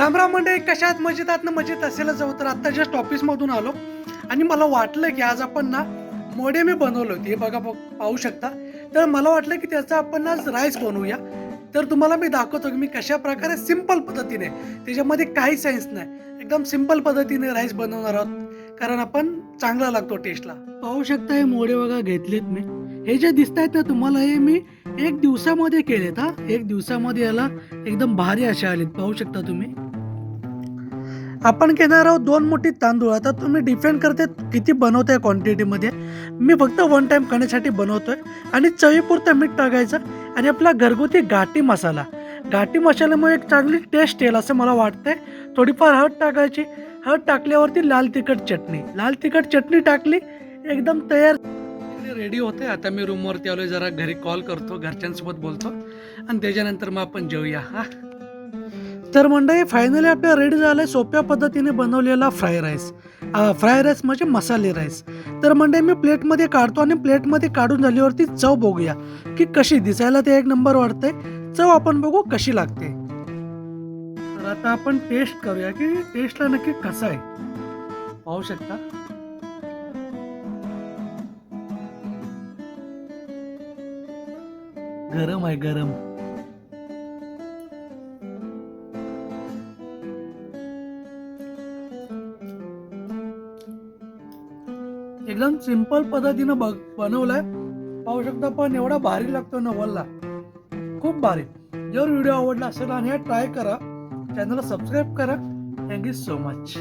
रामराम मंडळी कशात? मजेत आत ना मजेत असेल जाऊ तर आत्ता जस्ट ऑफिसमधून आलो. आणि मला वाटलं की आज आपण ना मोडे मी बनवले होते. हे बघा बघ पाहू शकता. तर मला वाटलं की त्याचा आपण आज राईस बनवूया. तर तुम्हाला मी दाखवतो की मी कशा प्रकारे सिंपल पद्धतीने त्याच्यामध्ये काही सायन्स नाही. एकदम सिंपल पद्धतीने राईस बनवणार आहोत. कारण आपण चांगला लागतो टेस्टला पाहू शकता हे मोडे बघा घेतलेत मी. हे जे दिसत आहेत ना तुम्हाला हे मी एक दिवसामध्ये केलेत हा? एक दिवसामध्ये याला एकदम भारी अशा आलेत पाहू शकता तुम्ही. आपण घेणार आहोत दोन मोठी तांदूळ. आता तुम्ही डिपेंड करते किती बनवताय क्वांटिटीमध्ये मी फक्त वन टाईम खाण्यासाठी बनवतोय आणि चवीपुरतं मीठ टाकायचं आणि आपला घरगुती घाटी मसाला. घाटी मसाल्यामुळे एक चांगली टेस्ट येईल असं मला वाटतंय. थोडीफार हळद टाकायची. हळद टाकल्यावरती लाल तिखट चटणी. लाल तिखट चटणी टाकली एकदम तयार रेडी होते. आता मी रूमवरती आलोय जरा घरी कॉल करतो घरच्यांसोबत बोलतो. आणि त्याच्यानंतर मग आपण जेऊया हा. तर मंडळी फायनली आपल्या रेडी झालंय सोप्या पद्धतीने बनवलेला फ्राय राईस फ्राय राईस म्हणजे मसाले राईस तर मंडळी मी प्लेटमध्ये काढतो आणि प्लेटमध्ये काढून झाल्यावरती चव बघूया की कशी दिसायला ते एक नंबर वाटतंय. चव आपण बघू कशी लागते. तर आता आपण टेस्ट करूया की टेस्टला नक्की कसा आहे. पाहू शकता. गरम आहे गरम. एकदम सिंपल पद्धतीनं बघ बनवलाय. पाहू शकता पण एवढा भारी लागतो नवलला खूप भारी. जर व्हिडिओ आवडला असेल आणि हा ट्राय करा चॅनलला सबस्क्राईब करा. Thank you so much